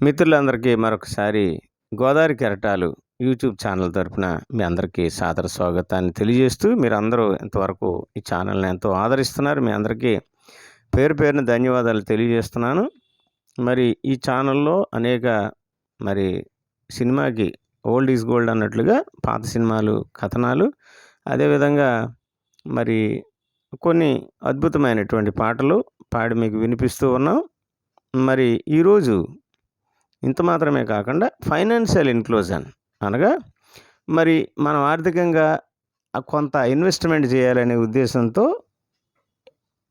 మిత్రులందరికీ మరొకసారి గోదావరి కెరటాలు యూట్యూబ్ ఛానల్ తరఫున మీ అందరికీ సాదర స్వాగతాన్ని తెలియజేస్తూ మీరందరూ ఇంతవరకు ఈ ఛానల్ని ఎంతో ఆదరిస్తున్నారు. మీ అందరికీ పేరు పేరున ధన్యవాదాలు తెలియజేస్తున్నాను. మరి ఈ ఛానల్లో అనేక మరి సినిమాకి ఓల్డ్ ఈజ్ గోల్డ్ అన్నట్లుగా పాత సినిమాలు కథనాలు అదేవిధంగా మరి కొన్ని అద్భుతమైనటువంటి పాటలు పాడి మీకు వినిపిస్తూ ఉన్నాం. మరి ఈరోజు ఇంత మాత్రమే కాకుండా ఫైనాన్షియల్ ఇన్క్లూజన్. అనగా మరి మనం ఆర్థికంగా కొంత ఇన్వెస్ట్మెంట్ చేయాలనే ఉద్దేశంతో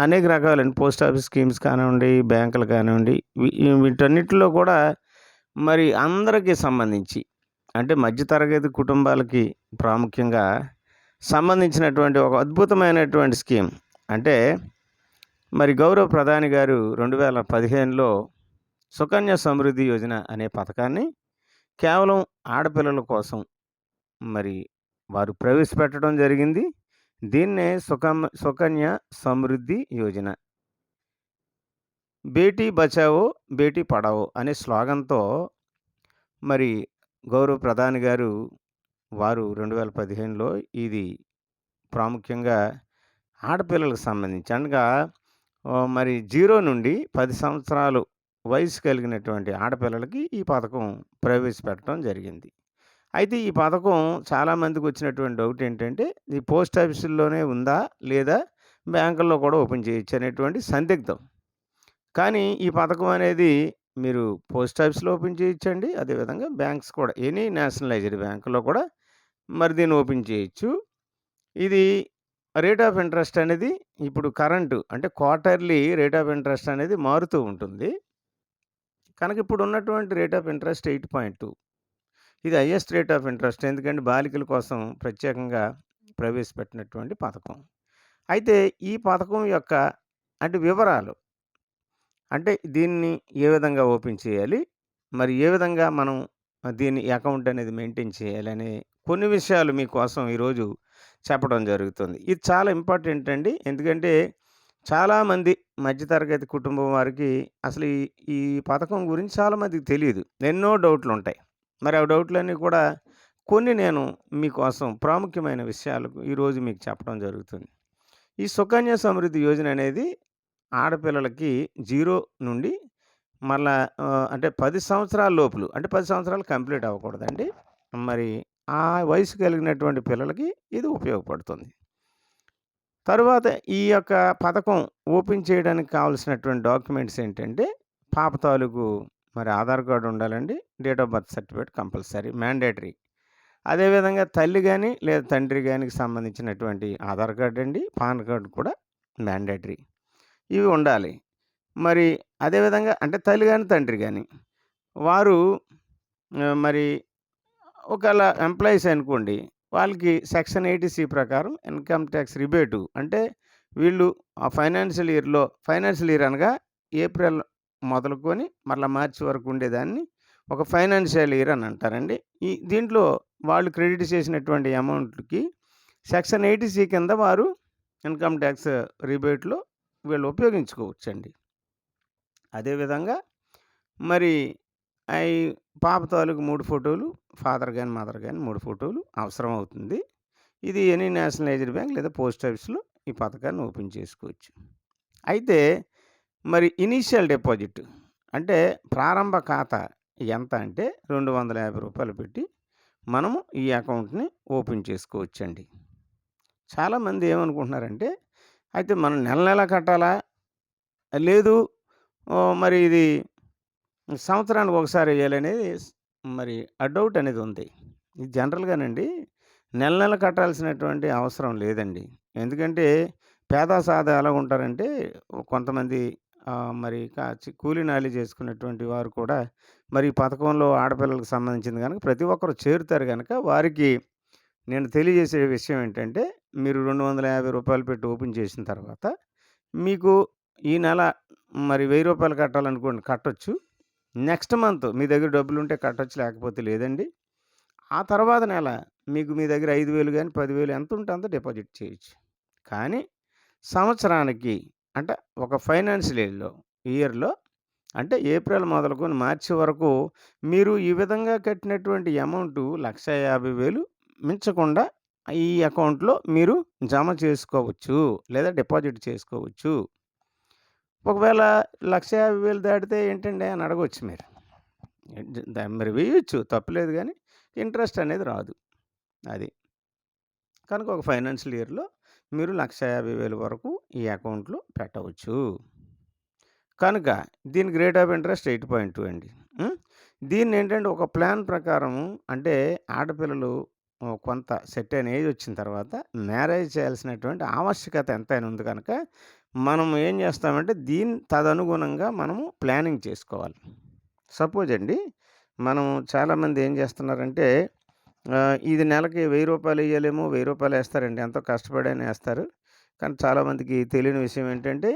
అనేక రకాలైన పోస్ట్ ఆఫీస్ స్కీమ్స్ కానివ్వండి బ్యాంకులు కానివ్వండి వీటన్నిటిలో కూడా మరి అందరికీ సంబంధించి అంటే మధ్యతరగతి కుటుంబాలకి ప్రాముఖ్యంగా సంబంధించినటువంటి ఒక అద్భుతమైనటువంటి స్కీమ్. అంటే మరి గౌరవ ప్రధాని గారు రెండు వేల పదిహేనులో సుకన్య సమృద్ధి యోజన అనే పథకాన్ని కేవలం ఆడపిల్లల కోసం మరి వారు ప్రవేశపెట్టడం జరిగింది. దీన్నే సుకమ్ సుకన్య సమృద్ధి యోజన. బేటీ బచావో బేటీ పడావో అనే స్లోగన్తో మరి గౌరవ ప్రధాని గారు వారు రెండు వేల పదిహేనులో ఇది ప్రాముఖ్యంగా ఆడపిల్లలకు సంబంధించి అనగా మరి జీరో నుండి పది సంవత్సరాలు వయసు కలిగినటువంటి ఆడపిల్లలకి ఈ పథకం ప్రవేశపెట్టడం జరిగింది. అయితే ఈ పథకం చాలామందికి వచ్చినటువంటి డౌట్ ఏంటంటే ఈ పోస్ట్ ఆఫీసుల్లోనే ఉందా? లేదా బ్యాంకుల్లో కూడా ఓపెన్ చేయొచ్చు అనేటువంటి సందిగ్ధం. కానీ ఈ పథకం అనేది మీరు పోస్ట్ ఆఫీస్లో ఓపెన్ చేయొచ్చండి. అదేవిధంగా బ్యాంక్స్ కూడా ఎనీ నేషనలైజ్డ్ బ్యాంకులో కూడా మరి దీన్ని ఓపెన్ చేయొచ్చు. ఇది రేట్ ఆఫ్ ఇంట్రెస్ట్ అనేది ఇప్పుడు కరెంటు అంటే క్వార్టర్లీ రేట్ ఆఫ్ ఇంట్రెస్ట్ అనేది మారుతూ ఉంటుంది. కనుక ఇప్పుడు ఉన్నటువంటి rate of interest eight point two. ఇది హయ్యెస్ట్ రేట్ ఆఫ్ ఇంట్రెస్ట్. ఎందుకంటే బాలికల కోసం ప్రత్యేకంగా ప్రవేశపెట్టినటువంటి పథకం. అయితే ఈ పథకం యొక్క అంటే వివరాలు అంటే దీన్ని ఏ విధంగా ఓపెన్ చేయాలి? మరి ఏ విధంగా మనం దీని అకౌంట్ అనేది మెయింటైన్ చేయాలి? అనే కొన్ని విషయాలు మీకోసం ఈరోజు చెప్పడం జరుగుతుంది. ఇది చాలా ఇంపార్టెంట్ అండి. ఎందుకంటే చాలామంది మధ్యతరగతి కుటుంబం వారికి అసలు ఈ ఈ పథకం గురించి చాలామందికి తెలియదు ఎన్నో డౌట్లు ఉంటాయి మరి ఆ డౌట్లన్నీ కూడా కొన్ని నేను మీకోసం ప్రాముఖ్యమైన విషయాలు ఈరోజు మీకు చెప్పడం జరుగుతుంది. ఈ సుకన్య సమృద్ధి యోజన అనేది ఆడపిల్లలకి జీరో నుండి మళ్ళా అంటే పది సంవత్సరాల లోపులు అంటే పది సంవత్సరాలు కంప్లీట్ అవ్వకూడదండి. మరి ఆ వయసు కలిగినటువంటి పిల్లలకి ఇది ఉపయోగపడుతుంది. తరువాత ఈ యొక్క పథకం ఓపెన్ చేయడానికి కావాల్సినటువంటి డాక్యుమెంట్స్ ఏంటంటే పాప తాలూకు మరి ఆధార్ కార్డు ఉండాలండి date of birth certificate compulsory mandatory. అదేవిధంగా తల్లి కానీ లేదా తండ్రి కానీ సంబంధించినటువంటి ఆధార్ కార్డు అండి పాన్ కార్డు కూడా మ్యాండేటరీ. ఇవి ఉండాలి. మరి అదేవిధంగా అంటే తల్లి కానీ తండ్రి కానీ వారు మరి ఒకవేళ ఎంప్లాయీస్ అనుకోండి వాళ్ళకి సెక్షన్ ఎయిటీ సి ప్రకారం ఇన్కమ్ ట్యాక్స్ రిబేటు. అంటే వీళ్ళు ఆ ఫైనాన్షియల్ ఇయర్లో ఫైనాన్షియల్ ఇయర్ అనగా ఏప్రిల్ మొదలుకొని మళ్ళీ మార్చి వరకు ఉండేదాన్ని ఒక ఫైనాన్షియల్ ఇయర్ అని అంటారండి. ఈ దీంట్లో వాళ్ళు క్రెడిట్ చేసినటువంటి అమౌంట్కి సెక్షన్ ఎయిటీ సి కింద వారు ఇన్కమ్ ట్యాక్స్ రిబేట్లో వీళ్ళు ఉపయోగించుకోవచ్చండి. అదేవిధంగా మరి అవి పాప తాలూకు మూడు ఫోటోలు ఫాదర్ కానీ మదర్ కానీ మూడు ఫోటోలు అవసరం అవుతుంది ఇది ఎనీ నేషనలైజ్డ్ బ్యాంక్ లేదా పోస్ట్ ఆఫీస్లో ఈ పథకాన్ని ఓపెన్ చేసుకోవచ్చు. అయితే మరి ఇనీషియల్ డిపాజిట్ అంటే ప్రారంభ ఖాతా ఎంత అంటే రెండు వందల యాభై రూపాయలు పెట్టి మనము ఈ అకౌంట్ని ఓపెన్ చేసుకోవచ్చండి. చాలామంది ఏమనుకుంటున్నారంటే అయితే మనం నెల నెల కట్టాలా? లేదు మరి ఇది సంవత్సరానికి ఒకసారి వేయాలనేది మరి అడౌట్ అనేది ఉంది. ఇది జనరల్గానండి నెల నెల కట్టాల్సినటువంటి అవసరం లేదండి. ఎందుకంటే పేద సాదా ఎలా ఉంటారంటే కొంతమంది మరి కా- చి- కూలీ నాలి వారు కూడా మరి ఈ పథకంలో ఆడపిల్లలకు సంబంధించింది కనుక ప్రతి ఒక్కరు చేరుతారు కనుక వారికి నేను తెలియజేసే విషయం ఏంటంటే మీరు రెండు వందల యాభై రూపాయలు పెట్టి ఓపెన్ చేసిన తర్వాత మీకు ఈ నెల మరి వెయ్యి రూపాయలు కట్టాలనుకోండి కట్టొచ్చు. నెక్స్ట్ మంత్ మీ దగ్గర డబ్బులు ఉంటే కట్టొచ్చు లేకపోతే లేదండి ఆ తర్వాత నెల మీకు మీ దగ్గర ఐదు వేలు కానీ పదివేలు ఎంత ఉంటే అంత డిపాజిట్ చేయొచ్చు కానీ సంవత్సరానికి అంటే ఒక ఫైనాన్షియల్ ఇయర్లో ఇయర్లో అంటే ఏప్రిల్ మొదలుకొని మార్చి వరకు మీరు ఈ విధంగా కట్టినటువంటి అమౌంట్ లక్షా యాభై వేలు మించకుండా ఈ అకౌంట్‌లో మీరు జమ చేసుకోవచ్చు. లేదా డిపాజిట్ చేసుకోవచ్చు. ఒకవేళ 1,50,000 దాటితే ఏంటండి అని అడగవచ్చు మీరు. ఏంటి మరి వేయొచ్చు తప్పులేదు కానీ ఇంట్రెస్ట్ అనేది రాదు. అది. కనుక ఒక ఫైనాన్షియల్ ఇయర్‌లో మీరు 1,50,000 వరకు ఈ అకౌంట్‌లో పెట్టవచ్చు. కనుక దీనికి రేట్ ఆఫ్ ఇంట్రెస్ట్ 8.2 అండి. దీన్ని ఏంటంటే ఒక ప్లాన్ ప్రకారం అంటే ఆడపిల్లలు కొంత సెట్ అయిన ఏజ్ వచ్చిన తర్వాత మ్యారేజ్ చేయాల్సినటువంటి ఆవశ్యకత ఎంతైనా ఉంది కనుక, మనం ఏం చేస్తామంటే దీని తదనుగుణంగా మనము ప్లానింగ్ చేసుకోవాలి. సపోజ్ అండి, మనం చాలామంది ఏం చేస్తున్నారంటే ఇది నెలకి వెయ్యి రూపాయలు వేయలేము వెయ్యి రూపాయలు వేస్తారండి ఎంతో కష్టపడైనా వేస్తారు కానీ చాలామందికి తెలియని విషయం ఏంటంటే,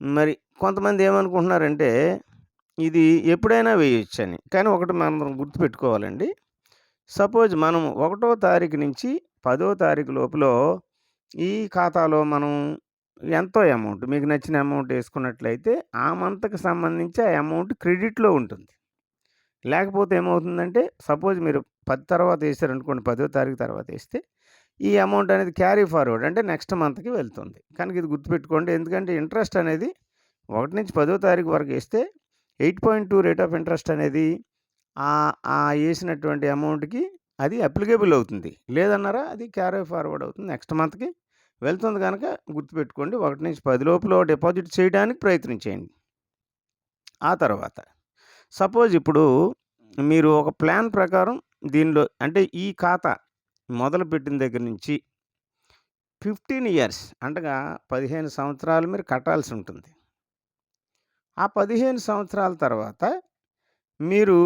మరి కొంతమంది ఏమనుకుంటున్నారంటే, ఇది ఎప్పుడైనా వేయొచ్చని. కానీ ఒకటి మనం గుర్తుపెట్టుకోవాలండి. సపోజ్ మనం ఒకటో తారీఖు నుంచి పదో తారీఖు లోపల ఈ ఖాతాలో మనం ఎంతో అమౌంట్ మీకు నచ్చిన అమౌంట్ వేసుకున్నట్లయితే ఆ మంత్‌కి సంబంధించి ఆ అమౌంట్ క్రెడిట్‌లో ఉంటుంది. లేకపోతే ఏమవుతుందంటే, సపోజ్ మీరు పది తర్వాత వేసారనుకోండి పదో తారీఖు తర్వాత వేస్తే ఈ అమౌంట్ అనేది క్యారీ ఫార్వర్డ్ అంటే నెక్స్ట్ మంత్‌కి వెళ్తుంది. కనుక ఇది గుర్తుపెట్టుకోండి. ఎందుకంటే ఇంట్రెస్ట్ అనేది ఒకటి నుంచి పదో తారీఖు వరకు ఇస్తే eight point two rate of interest అనేది ఆ వేసినటువంటి అమౌంట్‌కి అది అప్లికేబుల్ అవుతుంది. లేదన్నారా అది క్యారీ ఫార్వర్డ్ అవుతుంది. నెక్స్ట్ మంత్‌కి వెళ్తుంది కనుక గుర్తుపెట్టుకోండి. ఒకటి నుంచి పది లోపల డిపాజిట్ చేయడానికి ప్రయత్నించేయండి. ఆ తర్వాత సపోజ్ ఇప్పుడు మీరు ఒక ప్లాన్ ప్రకారం దీనిలో అంటే ఈ ఖాతా మొదలుపెట్టిన దగ్గర నుంచి 15 ఇయర్స్ అంటగా 15 సంవత్సరాలు మీరు కట్టాల్సి ఉంటుంది. ఆ 15 సంవత్సరాల తర్వాత మీరు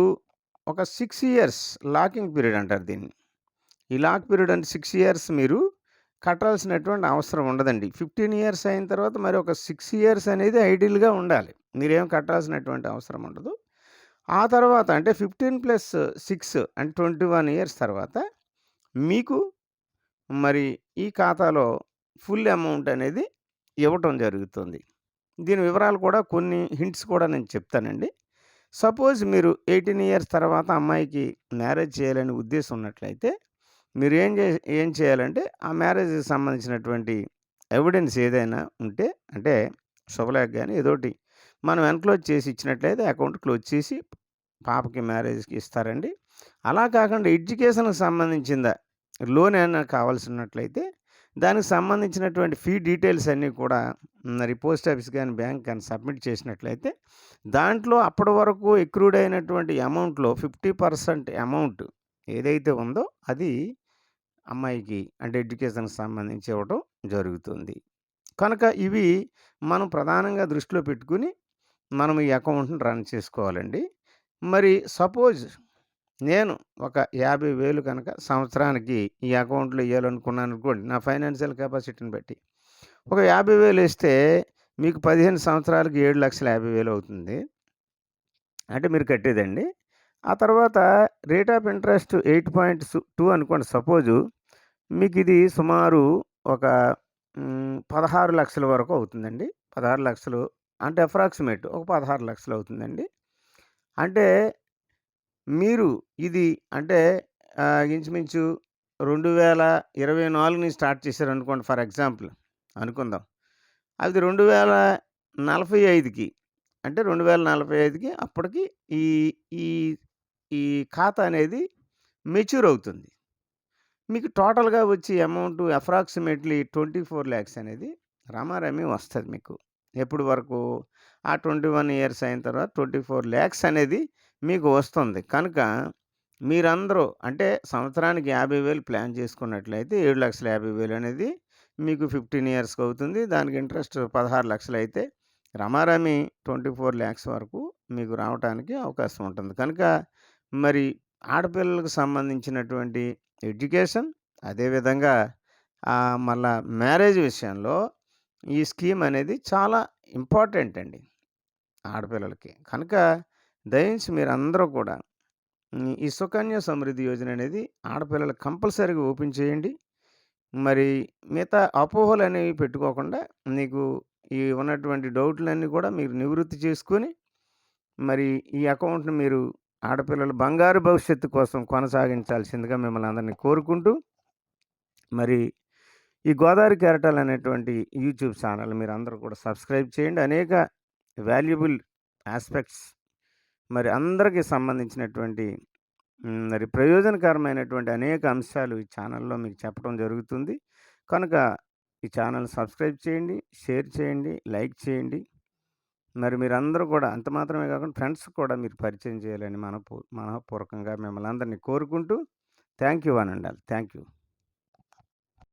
ఒక సిక్స్ ఇయర్స్ లాకింగ్ పీరియడ్ అంటారు దీన్ని. ఈ లాక్ పీరియడ్ అంటే సిక్స్ ఇయర్స్ మీరు కట్టాల్సినటువంటి అవసరం ఉండదండి. 15 ఇయర్స్ అయిన తర్వాత మరి ఒక సిక్స్ ఇయర్స్ అనేది ఐడియల్‌గా ఉండాలి. మీరేం కట్టాల్సినటువంటి అవసరం ఉండదు. ఆ తర్వాత అంటే 15+6 అంటే 21 ఇయర్స్ తర్వాత మీకు మరి ఈ ఖాతాలో ఫుల్ అమౌంట్ అనేది ఇవ్వటం జరుగుతుంది. దీని వివరాలు కూడా కొన్ని హింట్స్ కూడా నేను చెప్తానండి. సపోజ్ మీరు 18 ఇయర్స్ తర్వాత అమ్మాయికి మ్యారేజ్ చేయాలని ఉద్దేశం ఉన్నట్లయితే, మీరు ఏం చే ఏం చేయాలంటే ఆ మ్యారేజ్‌కి సంబంధించినటువంటి ఎవిడెన్స్ ఏదైనా ఉంటే అంటే శుభలేఖ కానీ ఏదోటి మనం ఎన్‌క్లోజ్ చేసి ఇచ్చినట్లయితే అకౌంట్ క్లోజ్ చేసి పాపకి మ్యారేజ్‌కి ఇస్తారండి. అలా కాకుండా ఎడ్యుకేషన్‌కి సంబంధించిందా లోన్ ఏమైనా కావాల్సినట్లయితే దానికి సంబంధించినటువంటి ఫీ డీటెయిల్స్ అన్నీ కూడా మరి పోస్ట్ ఆఫీస్ కానీ బ్యాంక్ కానీ సబ్మిట్ చేసినట్లయితే దాంట్లో అప్పటి వరకు ఎక్రూడ్ అయినటువంటి అమౌంట్‌లో 50% అమౌంట్ ఏదైతే ఉందో అది అమ్మాయికి అంటే ఎడ్యుకేషన్‌కి సంబంధించి ఇవ్వటం జరుగుతుంది. కనుక ఇవి మనం ప్రధానంగా దృష్టిలో పెట్టుకొని మనం ఈ అకౌంట్‌ని రన్ చేసుకోవాలండి. మరి సపోజ్ నేను ఒక యాభై వేలు కనుక సంవత్సరానికి ఈ అకౌంట్‌లో ఎయ్యాలనుకున్నాననుకోండి నా ఫైనాన్షియల్ కెపాసిటీని బట్టి. ఒక యాభై వేలు ఇస్తే మీకు 15 సంవత్సరాలకి 7,50,000 అవుతుంది. అంటే మీరు కట్టేదండి. ఆ తర్వాత రేట్ ఆఫ్ ఇంట్రెస్ట్ 8.2 అనుకోండి సపోజు. మీకు ఇది సుమారు ఒక పదహారు లక్షల వరకు అవుతుందండి. పదహారు లక్షలు అంటే అప్రాక్సిమేట్ ఒక పదహారు లక్షలు అవుతుందండి. అంటే మీరు ఇది అంటే ఆహ్, ఇంచుమించు 2024 స్టార్ట్ చేశారనుకోండి ఫర్ ఎగ్జాంపుల్ అనుకుందాం. అది 2045కి అంటే 2045కి అప్పటికి ఈ ఈ ఈ ఖాతా అనేది మెచ్యూర్ అవుతుంది. మీకు టోటల్‌గా వచ్చే అమౌంట్ అప్రాక్సిమేట్‌లీ 24,00,000 అనేది రమారమి వస్తది మీకు. ఎప్పటి వరకు? ఆ 21 ఇయర్స్ అయిన తర్వాత 24,00,000 అనేది మీకు వస్తుంది. కనుక మీరందరూ అంటే సంవత్సరానికి యాభై వేలు ప్లాన్ చేసుకున్నట్లయితే 7,50,000 అనేది మీకు 15 ఇయర్స్‌కి అవుతుంది. దానికి ఇంట్రెస్ట్ పదహారు లక్షలు అయితే రమారమి 24,00,000 వరకు మీకు రావటానికి అవకాశం ఉంటుంది. కనుక మరి ఆడపిల్లలకు సంబంధించినటువంటి ఎడ్యుకేషన్ అదేవిధంగా మళ్ళా మ్యారేజ్ విషయంలో ఈ స్కీమ్ అనేది చాలా ఇంపార్టెంట్ అండి. ఆడపిల్లలకి. కనుక దయించి అందరూ కూడా ఈ సుకన్య సమృద్ధి యోజన అనేది ఆడపిల్లలు కంపల్సరీగా ఓపెన్ చేయండి. మరి మిగతా అపోహలు అనేవి పెట్టుకోకుండా మీకు ఈ ఉన్నటువంటి డౌట్‌లన్నీ కూడా మీరు నివృత్తి చేసుకొని మరి ఈ అకౌంట్‌ని మీరు ఆడపిల్లల బంగారు భవిష్యత్తు కోసం కొనసాగించాల్సిందిగా మిమ్మల్ని అందరిని కోరుకుంటూ మరి ఈ గోదావరి కెరటాలు అనేటువంటి యూట్యూబ్ ఛానల్ మీరు అందరూ కూడా సబ్స్క్రైబ్ చేయండి. అనేక వాల్యుబుల్ యాస్పెక్ట్స్ మరి అందరికి సంబంధించినటువంటి మరి ప్రయోజనకరమైనటువంటి అనేక అంశాలు ఈ ఛానల్‌లో మీకు చెప్పడం జరుగుతుంది. కనుక ఈ ఛానల్ సబ్స్క్రైబ్ చేయండి, షేర్ చేయండి, లైక్ చేయండి. మరి మీరందరూ కూడా అంత మాత్రమే కాకుండా ఫ్రెండ్స్‌కి కూడా మీరు పరిచయం చేయాలని మనపూ మనపూర్వకంగా మిమ్మల్ని అందరినీ కోరుకుంటూ thank you one and thank you.